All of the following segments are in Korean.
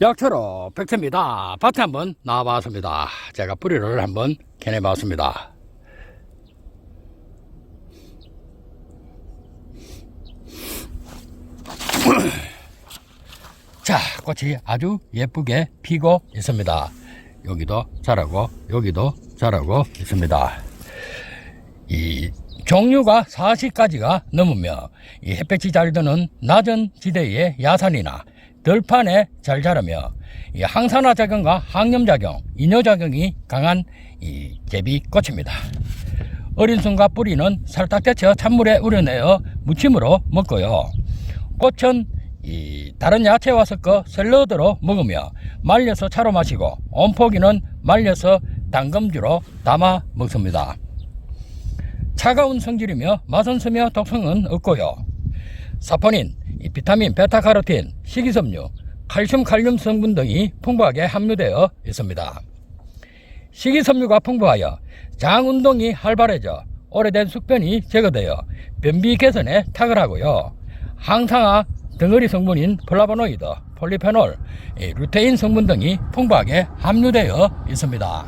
약초로 백태입니다. 밭에 한번 나와봤습니다. 제가 뿌리를 한번 캐내봤습니다. 자, 꽃이 아주 예쁘게 피고 있습니다. 여기도 자라고, 여기도 자라고 있습니다. 이 종류가 40가지가 넘으며 이 햇볕이 잘 드는 낮은 지대의 야산이나 들판에 잘 자라며 이 항산화 작용과 항염 작용, 이뇨 작용이 강한 이 제비꽃입니다. 어린 순과 뿌리는 살짝 데쳐 찬물에 우려내어 무침으로 먹고요. 꽃은 이 다른 야채와 섞어 샐러드로 먹으며 말려서 차로 마시고 온포기는 말려서 당금주로 담아 먹습니다. 차가운 성질이며 맛은 스며 독성은 없고요. 사포닌, 이 비타민, 베타카로틴, 식이섬유, 칼슘, 칼륨 성분 등이 풍부하게 함유되어 있습니다. 식이섬유가 풍부하여 장 운동이 활발해져 오래된 숙변이 제거되어 변비 개선에 탁월하고요. 항상화 덩어리 성분인 플라보노이드, 폴리페놀, 이 루테인 성분 등이 풍부하게 함유되어 있습니다.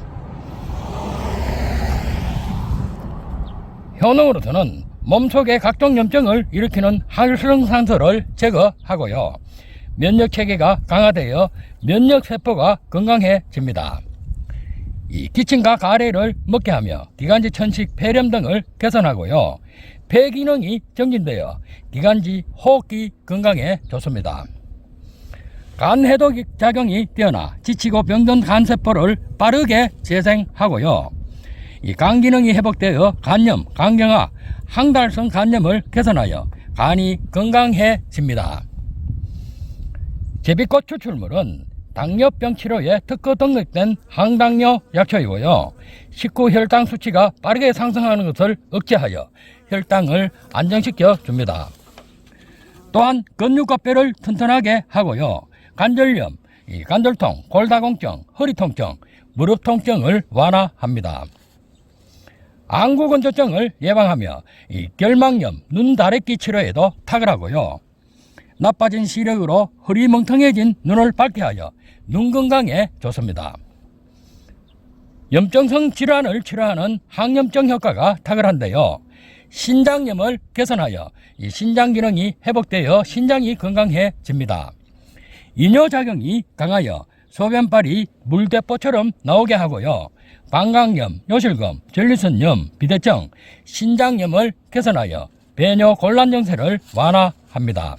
효능으로서는 몸속의 각종 염증을 일으키는 항일성산소를 제거하고요. 면역 체계가 강화되어 면역 세포가 건강해집니다. 이 기침과 가래를 먹게 하며 기관지 천식 폐렴 등을 개선하고요. 폐 기능이 정진되어 기관지 호흡기 건강에 좋습니다. 간 해독 작용이 뛰어나 지치고 병든 간세포를 빠르게 재생하고요. 이 간 기능이 회복되어 간염, 간경화, 항달성 간염을 개선하여 간이 건강해집니다. 제비꽃 추출물은 당뇨병 치료에 특허 등록된 항당뇨 약초이고요. 식후 혈당 수치가 빠르게 상승하는 것을 억제하여 혈당을 안정시켜 줍니다. 또한 근육과 뼈를 튼튼하게 하고요. 관절염, 이 관절통, 골다공증, 허리 통증, 무릎 통증을 완화합니다. 안구건조증을 예방하며 이 결막염, 눈 다래끼 치료에도 탁월하고요. 나빠진 시력으로 허리 멍텅해진 눈을 밝게 하여 눈 건강에 좋습니다. 염증성 질환을 치료하는 항염증 효과가 탁월한데요. 신장염을 개선하여 이 신장 기능이 회복되어 신장이 건강해집니다. 이뇨작용이 강하여 소변발이 물대포처럼 나오게 하고요. 방광염, 요실금, 전리선염, 비대증, 신장염을 개선하여 배뇨 곤란 증세를 완화합니다.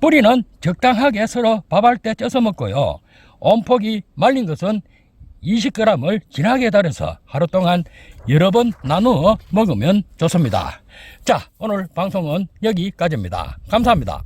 뿌리는 적당하게 서로 밥할 때 쪄서 먹고요. 온폭이 말린 것은 20g을 진하게 달여서 하루 동안 여러 번 나누어 먹으면 좋습니다. 자, 오늘 방송은 여기까지입니다. 감사합니다.